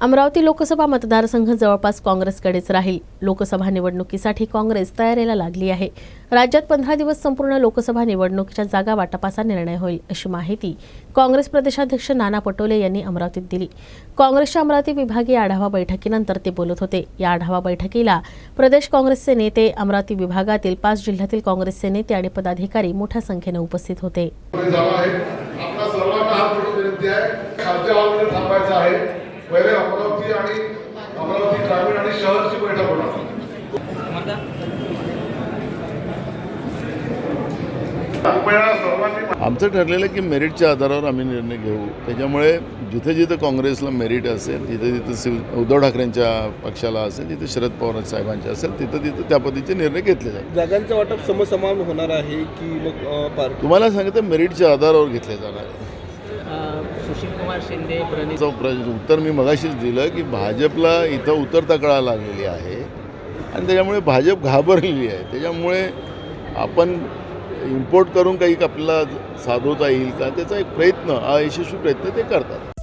अमरावती लोकसभा मतदारसंघ जवळपास काँग्रेसकडेच राहील. लोकसभा निवडणुकीसाठी काँग्रेस तयारीला लागली आहे. राज्यात पंधरा दिवस संपूर्ण लोकसभा निवडणुकीच्या जागा वाटपाचा निर्णय होईल अशी माहिती काँग्रेस प्रदेशाध्यक्ष नाना पटोले यांनी अमरावतीत दिली. काँग्रेसच्या अमरावती विभागीय आढावा बैठकीनंतर ते बोलत होते. या आढावा बैठकीला प्रदेश काँग्रेसचे नेते अमरावती विभागातील पाच जिल्ह्यातील काँग्रेसचे नेते आणि पदाधिकारी मोठ्या संख्येने उपस्थित होते. पहिले अमरावती आणि अमरावती ग्रामीण आणि शहरची बैठक होणार. आमचं ठरलेलं आहे की मेरिटच्या आधारावर आम्ही निर्णय घेऊ. त्याच्यामुळे जिथे जिथे काँग्रेसला मेरिट असेल तिथे तिथे शिव उद्धव ठाकरेंच्या पक्षाला असेल जिथे शरद पवार साहेबांच्या असेल तिथं तिथं त्या पद्धतीचे निर्णय घेतले जाईल जागांचं वाटप समसमान होणार आहे की मग तुम्हाला सांगितलं मेरिटच्या आधारावर घेतले जाणार आहे. सुशील कुमार शिंदे प्रणित उत्तर मी मगाशीच दिलं की भाजपला इथं उतरता कळा लागलेली आहे. आणि त्याच्यामुळे भाजप घाबरलेली आहे. त्याच्यामुळे आपण इम्पोर्ट करून काही आपल्याला साधवता येईल का? त्याचा एक प्रयत्न अयशस्वी प्रयत्न ते करतात.